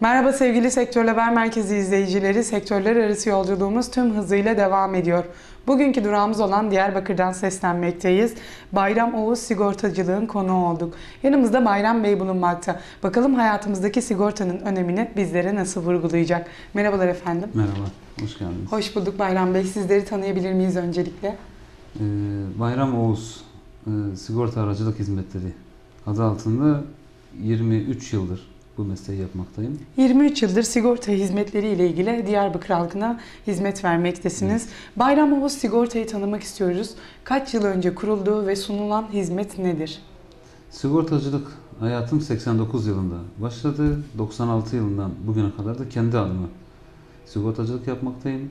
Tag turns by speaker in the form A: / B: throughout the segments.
A: Merhaba sevgili Sektör Haber Merkezi izleyicileri. Sektörler arası yolculuğumuz tüm hızıyla devam ediyor. Bugünkü durağımız olan Diyarbakır'dan seslenmekteyiz. Bayram Oğuz Sigortacılığın konuğu olduk. Yanımızda Bayram Bey bulunmakta. Bakalım hayatımızdaki sigortanın önemini bizlere nasıl vurgulayacak? Merhabalar efendim.
B: Merhaba, hoş geldiniz.
A: Hoş bulduk Bayram Bey. Sizleri tanıyabilir miyiz öncelikle?
B: Ee, Bayram Oğuz e, Sigorta Aracılık Hizmetleri adı altında 23 yıldır bu mesleği yapmaktayım.
A: 23 yıldır sigorta hizmetleri ile ilgili Diyarbakır halkına hizmet vermektesiniz. Bayram Oğuz Sigorta'yı tanımak istiyoruz. Kaç yıl önce kuruldu ve sunulan hizmet nedir?
B: Sigortacılık hayatım 89 yılında başladı. 96 yılından bugüne kadar da kendi adıma sigortacılık yapmaktayım.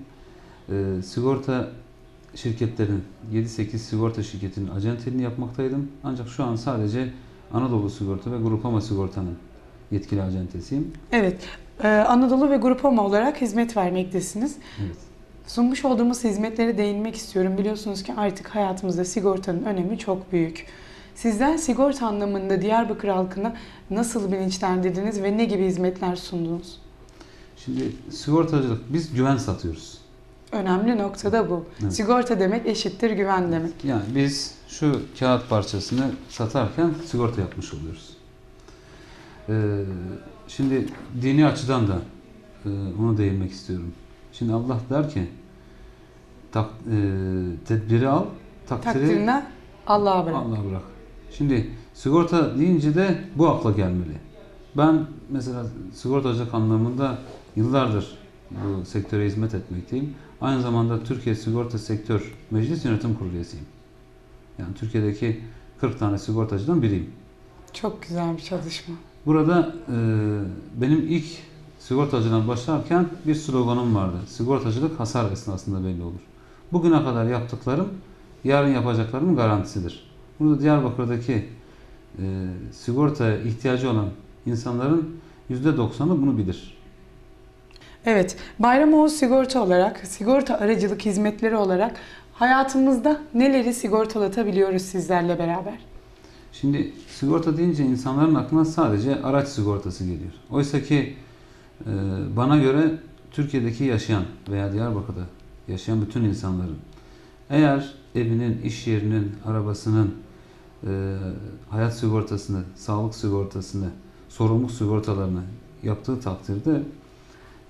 B: Ee, sigorta şirketlerin 7-8 sigorta şirketinin acenteliğini yapmaktaydım. Ancak şu an sadece Anadolu Sigorta ve Grupama Sigorta'nın yetkili acentesiyim.
A: Evet, e, Anadolu ve Grupama olarak hizmet vermektesiniz.
B: Evet.
A: Sunmuş olduğumuz hizmetlere değinmek istiyorum. Biliyorsunuz ki artık hayatımızda sigortanın önemi çok büyük. Sizler sigorta anlamında Diyarbakır halkına nasıl bilinçlendirdiniz ve ne gibi hizmetler sundunuz?
B: Şimdi sigortacılık biz güven satıyoruz.
A: Önemli nokta da bu.
B: Evet.
A: Sigorta demek eşittir güven demek.
B: Yani biz şu kağıt parçasını satarken sigorta yapmış oluyoruz. Ee, şimdi dini açıdan da e, onu değinmek istiyorum. Şimdi Allah der ki tak, e, tedbiri al, takdiri
A: Takdirine Allah'a bırak.
B: Allah'a bırak. Şimdi sigorta deyince de bu akla gelmeli. Ben mesela sigortacılık anlamında yıllardır bu sektöre hizmet etmekteyim. Aynı zamanda Türkiye Sigorta Sektör Meclis Yönetim Kurulu üyesiyim. Yani Türkiye'deki 40 tane sigortacıdan biriyim.
A: Çok güzel bir çalışma.
B: Burada e, benim ilk sigortacılığa başlarken bir sloganım vardı. Sigortacılık hasar esnasında belli olur. Bugüne kadar yaptıklarım yarın yapacaklarımın garantisidir. Burada Diyarbakır'daki e, sigortaya ihtiyacı olan insanların %90'ı bunu bilir.
A: Evet, Bayram Oğuz Sigorta olarak, sigorta aracılık hizmetleri olarak hayatımızda neleri sigortalatabiliyoruz sizlerle beraber?
B: Şimdi sigorta deyince insanların aklına sadece araç sigortası geliyor. Oysa ki e, bana göre Türkiye'deki yaşayan veya Diyarbakır'da yaşayan bütün insanların eğer evinin, iş yerinin, arabasının e, hayat sigortasını, sağlık sigortasını, sorumluluk sigortalarını yaptığı takdirde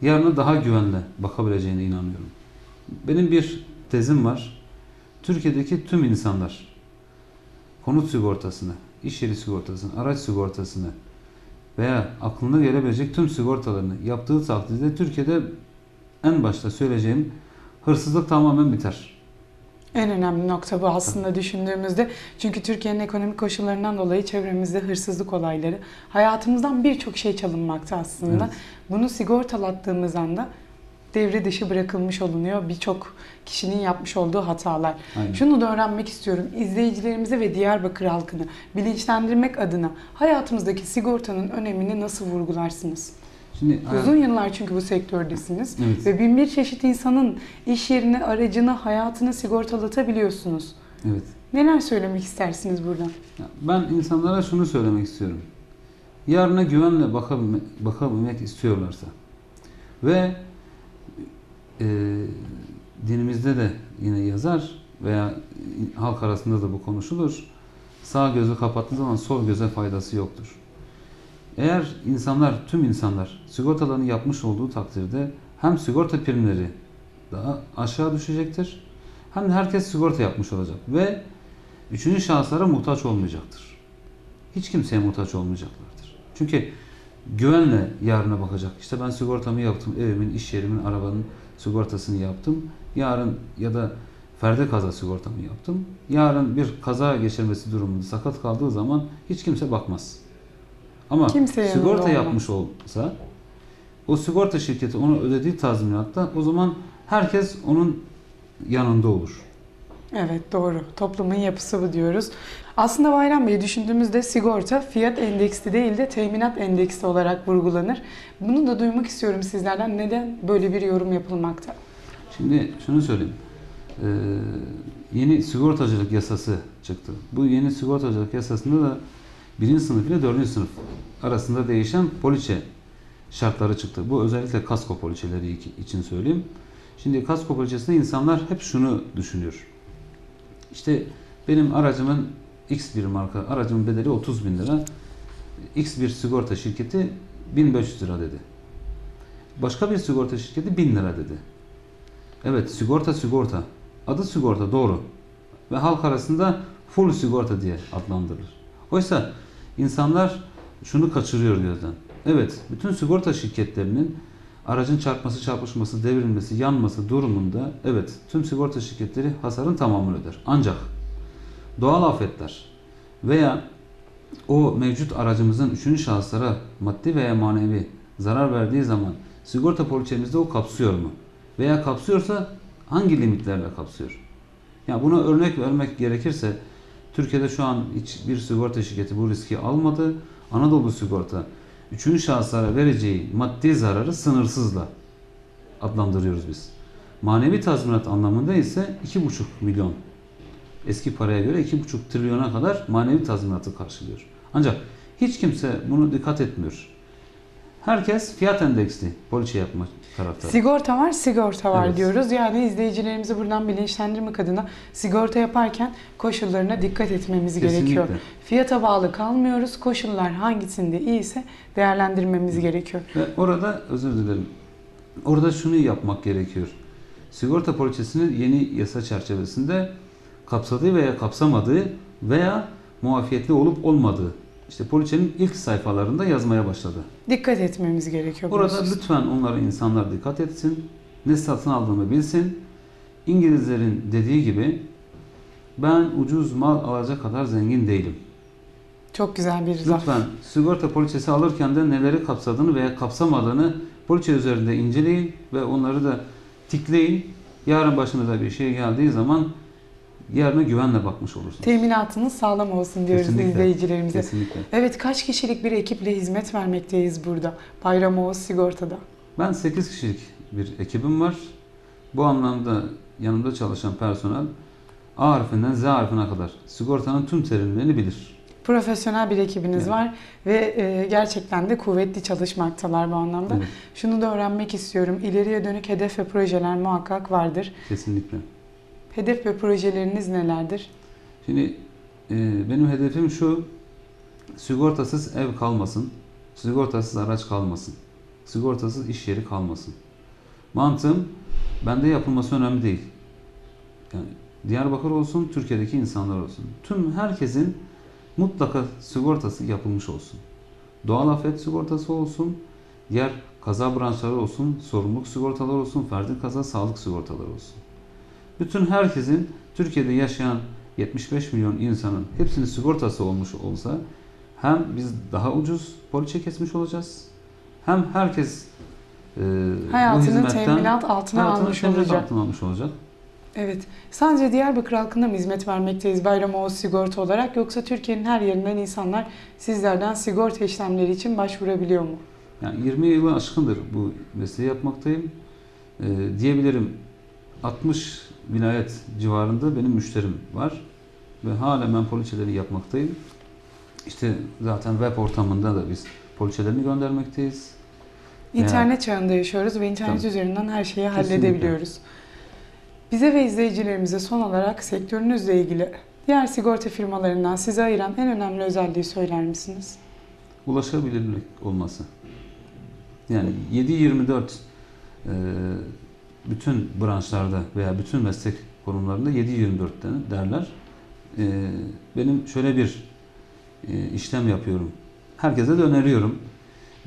B: yarına daha güvenle bakabileceğine inanıyorum. Benim bir tezim var. Türkiye'deki tüm insanlar konut sigortasını, iş yeri sigortasını, araç sigortasını veya aklına gelebilecek tüm sigortalarını yaptığı takdirde Türkiye'de en başta söyleyeceğim hırsızlık tamamen biter.
A: En önemli nokta bu aslında düşündüğümüzde. Çünkü Türkiye'nin ekonomik koşullarından dolayı çevremizde hırsızlık olayları, hayatımızdan birçok şey çalınmakta aslında.
B: Evet.
A: Bunu sigortalattığımız anda devre dışı bırakılmış olunuyor birçok kişinin yapmış olduğu hatalar.
B: Aynen.
A: Şunu da öğrenmek istiyorum. İzleyicilerimizi ve Diyarbakır halkını bilinçlendirmek adına hayatımızdaki sigortanın önemini nasıl vurgularsınız?
B: Şimdi
A: Uzun yıllar çünkü bu sektördesiniz.
B: Evet.
A: Ve bin bir çeşit insanın iş yerini, aracını, hayatını sigortalatabiliyorsunuz.
B: evet.
A: Neler söylemek istersiniz buradan?
B: Ben insanlara şunu söylemek istiyorum. Yarına güvenle bakabilmek, bakabilmek istiyorlarsa ve e, dinimizde de yine yazar veya halk arasında da bu konuşulur. Sağ gözü kapattığı zaman sol göze faydası yoktur. Eğer insanlar, tüm insanlar sigortalarını yapmış olduğu takdirde hem sigorta primleri daha aşağı düşecektir hem de herkes sigorta yapmış olacak ve üçüncü şahıslara muhtaç olmayacaktır. Hiç kimseye muhtaç olmayacaklardır. Çünkü güvenle yarına bakacak. İşte ben sigortamı yaptım, evimin, iş yerimin, arabanın sigortasını yaptım. Yarın ya da ferdi kaza sigortamı yaptım. Yarın bir kaza geçirmesi durumunda sakat kaldığı zaman hiç kimse bakmaz. Ama
A: Kimse yanında
B: sigorta yapmış olsa o sigorta şirketi ona ödediği tazminatta o zaman herkes onun yanında olur.
A: Evet doğru. Toplumun yapısı bu diyoruz. Aslında Bayram Bey düşündüğümüzde sigorta fiyat endeksli değil de teminat endeksli olarak vurgulanır. Bunu da duymak istiyorum sizlerden. Neden böyle bir yorum yapılmakta?
B: Şimdi şunu söyleyeyim. Ee, yeni sigortacılık yasası çıktı. Bu yeni sigortacılık yasasında da birinci sınıf ile dördüncü sınıf arasında değişen poliçe şartları çıktı. Bu özellikle kasko poliçeleri için söyleyeyim. Şimdi kasko poliçesinde insanlar hep şunu düşünüyor. İşte benim aracımın X bir marka aracımın bedeli 30 bin lira. X bir sigorta şirketi 1500 lira dedi. Başka bir sigorta şirketi 1000 lira dedi. Evet sigorta sigorta. Adı sigorta doğru. Ve halk arasında full sigorta diye adlandırılır. Oysa insanlar şunu kaçırıyor gözden. Evet bütün sigorta şirketlerinin aracın çarpması, çarpışması, devrilmesi, yanması durumunda evet tüm sigorta şirketleri hasarın tamamını öder. Ancak doğal afetler veya o mevcut aracımızın üçüncü şahıslara maddi veya manevi zarar verdiği zaman sigorta poliçemizde o kapsıyor mu? Veya kapsıyorsa hangi limitlerle kapsıyor? Ya buna örnek vermek gerekirse Türkiye'de şu an hiçbir sigorta şirketi bu riski almadı. Anadolu Sigorta üçüncü şahıslara vereceği maddi zararı sınırsızla adlandırıyoruz biz. Manevi tazminat anlamında ise 2,5 milyon eski paraya göre 2,5 trilyona kadar manevi tazminatı karşılıyor. Ancak hiç kimse bunu dikkat etmiyor. Herkes fiyat endeksli poliçe yapma taraftarı.
A: Sigorta var, sigorta var
B: Evet.
A: diyoruz. Yani izleyicilerimizi buradan bilinçlendirmek adına sigorta yaparken koşullarına dikkat etmemiz gerekiyor.
B: Kesinlikle.
A: Fiyata bağlı kalmıyoruz. Koşullar hangisinde iyiyse değerlendirmemiz gerekiyor.
B: Ve orada özür dilerim. Orada şunu yapmak gerekiyor. Sigorta poliçesinin yeni yasa çerçevesinde kapsadığı veya kapsamadığı veya muafiyetli olup olmadığı işte poliçenin ilk sayfalarında yazmaya başladı.
A: Dikkat etmemiz gerekiyor.
B: Orada lütfen onlara insanlar dikkat etsin. Ne satın aldığını bilsin. İngilizlerin dediği gibi ben ucuz mal alacak kadar zengin değilim.
A: Çok güzel bir laf.
B: Lütfen sigorta poliçesi alırken de neleri kapsadığını veya kapsamadığını poliçe üzerinde inceleyin ve onları da tikleyin. Yarın başınıza bir şey geldiği zaman yarına güvenle bakmış olursunuz.
A: Teminatınız sağlam olsun diyoruz
B: Kesinlikle.
A: izleyicilerimize.
B: Kesinlikle.
A: Evet kaç kişilik bir ekiple hizmet vermekteyiz burada. Bayram Oğuz Sigorta'da.
B: Ben 8 kişilik bir ekibim var. Bu anlamda yanımda çalışan personel A harfinden Z harfine kadar sigortanın tüm terimlerini bilir.
A: Profesyonel bir ekibiniz
B: Evet.
A: var ve e, gerçekten de kuvvetli çalışmaktalar bu anlamda.
B: Evet,
A: Şunu da öğrenmek istiyorum. İleriye dönük hedef ve projeler muhakkak vardır.
B: kesinlikle.
A: Hedef ve projeleriniz nelerdir?
B: Şimdi e, benim hedefim şu, sigortasız ev kalmasın, sigortasız araç kalmasın, sigortasız iş yeri kalmasın. Mantığım bende yapılması önemli değil. Yani Diyarbakır olsun, Türkiye'deki insanlar olsun. Tüm herkesin mutlaka sigortası yapılmış olsun. Doğal afet sigortası olsun, diğer kaza branşları olsun, sorumluluk sigortaları olsun, ferdi kaza sağlık sigortaları olsun. Bütün herkesin Türkiye'de yaşayan 75 milyon insanın hepsinin sigortası olmuş olsa hem biz daha ucuz poliçe kesmiş olacağız hem herkes e,
A: Hayatını teminat altına almış olacak.
B: altına almış olacak.
A: Evet. Sadece Diyarbakır halkına mı hizmet vermekteyiz Bayram Oğuz Sigorta olarak yoksa Türkiye'nin her yerinden insanlar sizlerden sigorta işlemleri için başvurabiliyor mu?
B: Yani 20 yılı aşkındır bu mesleği yapmaktayım. E, diyebilirim 60 vilayet civarında benim müşterim var ve hala ben poliçeleri yapmaktayım. İşte zaten web ortamında da biz poliçelerini göndermekteyiz.
A: İnternet çağında yaşıyoruz ve internet
B: Tabii.
A: üzerinden her şeyi
B: Kesinlikle.
A: halledebiliyoruz. Bize ve izleyicilerimize son olarak sektörünüzle ilgili diğer sigorta firmalarından sizi ayıran en önemli özelliği söyler misiniz?
B: ulaşabilirlik olması. Yani 7-24 e, bütün branşlarda veya bütün meslek konumlarında 7-24 den- derler. E, benim şöyle bir e, işlem yapıyorum. Herkese de öneriyorum.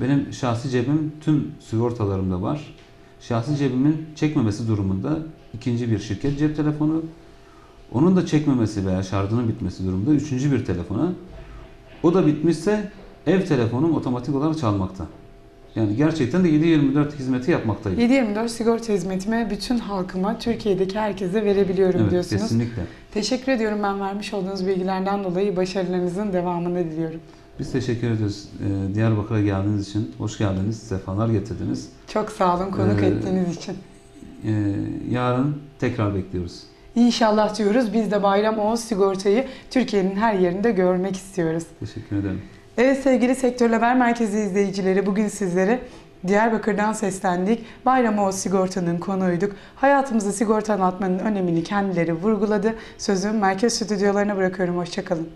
B: Benim şahsi cebim tüm sigortalarımda var. Şahsi cebimin çekmemesi durumunda ikinci bir şirket cep telefonu, onun da çekmemesi veya şarjının bitmesi durumunda üçüncü bir telefona, o da bitmişse ev telefonum otomatik olarak çalmakta. Yani gerçekten de 7-24 hizmeti yapmaktayım.
A: 724 sigorta hizmetimi bütün halkıma, Türkiye'deki herkese verebiliyorum
B: Evet,
A: diyorsunuz.
B: kesinlikle.
A: Teşekkür ediyorum ben vermiş olduğunuz bilgilerden dolayı başarılarınızın devamını diliyorum.
B: Biz teşekkür ediyoruz Ee, Diyarbakır'a geldiğiniz için. Hoş geldiniz, sefalar getirdiniz.
A: Çok sağ olun konuk
B: Ee,
A: ettiğiniz için.
B: Ee, yarın tekrar bekliyoruz.
A: İnşallah diyoruz biz de Bayram Oğuz Sigorta'yı Türkiye'nin her yerinde görmek istiyoruz.
B: Teşekkür ederim.
A: Evet sevgili Sektör Haber Merkezi izleyicileri bugün sizlere Diyarbakır'dan seslendik. Bayram Oğuz Sigorta'nın konuğuyduk. Hayatımızda sigorta anlatmanın önemini kendileri vurguladı. Sözü merkez stüdyolarına bırakıyorum. Hoşçakalın.